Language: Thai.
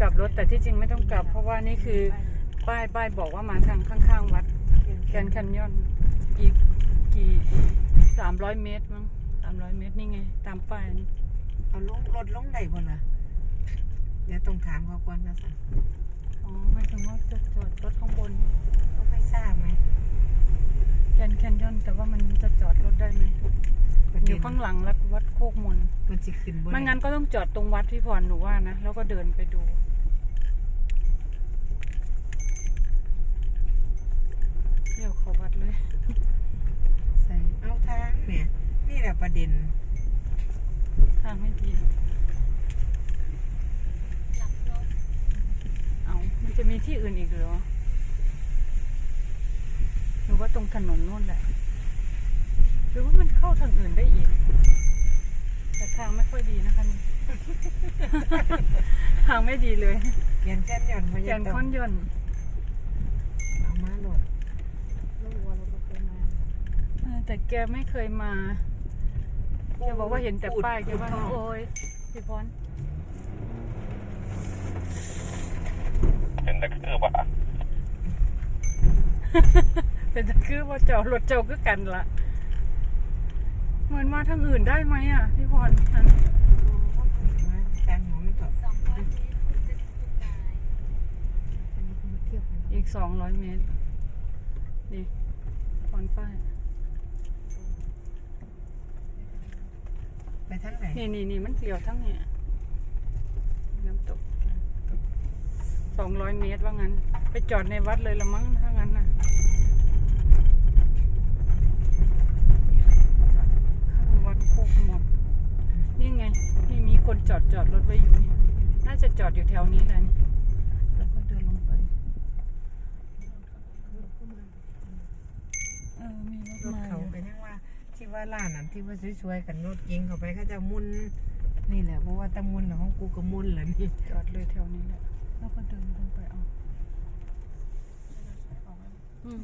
กลับรถแต่ที่จริงไม่ต้องกลับ เพราะว่านี่คือป้ายป้ายบอกว่ามาทางข้างๆวัดแกรนด์แคนยอนอีกกี่สามร้อยเมตรมั้งสามร้อยเมตรนี่ไง ตามป้ายนี่เอาลงรถลงได้บ่ล่ะเดี๋ยวต้องถามเขาก่อนนะสันอ๋อหมายถึงว่าจะจอดรถข้างบนเขาไม่ทราบไหมแกรนด์แคนยอนแต่ว่ามันจะจอดรถได้ไหมประอเด็ยู่นข้างหลังวัดวัดโคกมนมันจะขึ้นบนไม่งั้นก็ต้องจอดตรงวัดพี่พรหนูว่านะแล้วก็เดินไปดู เดี๋ยวเขาวัดเลยใส่เอาทางเนี่ย นี่แหละประเด็น ทางไม่ดีเอามันจะมีที่อื่นอีกเหรอหรือว่าตรงถนนนู่นแหละ หรือว่ามันเข้าทางอื่นได้อีก แต่ทางไม่ค่อยดีนะคะนี่ ทางไม่ดีเลยเขียนแค่นย่อนพแกยานต้ค้อนยนต์เอามาโหลดเออ แต่แกไม่เคยมาแกบอกว่าเห็นแต่ป้ายแกว่าพูดโอ้ยพี่พรเป็นตะคือว่าเป็นตะคือว่าเจ้ารถเจ้าคือกันละเหมือนมาทางอื่นได้ไหมอะพี่พรอันมาแฟนหมอไม่ตอบอีกสองร้อยเมตร นี่พรป้าย ไปทางไหนนี่นี่นี่มันเกี่ยวทั้งเนี่ยน้ำตกสองร้อยเมตรว่างั้น ไปจอดในวัดเลยละมั้งถ้างั้นนะข้างวัดโคกหมดนี่ไง นี่มีคนจอดจอดรถไว้อยู่นี่ น่าจะจอดอยู่แถวนี้เลยแล้วก็เดินลงไป เออ มีรถ รถ มาอ เขา ยู่ ไปยังว่า ที่ ว่าร้านนั้นที่ว่าสวยๆกันรถเก๋งเขาไปเขาจะมุนนี่แหละเพราะว่าแตะมุนน่ะของกูก็มุนแหละนี่จอดเลยแถวนี้แหละแล้วก็เดินลงไปเอาอืม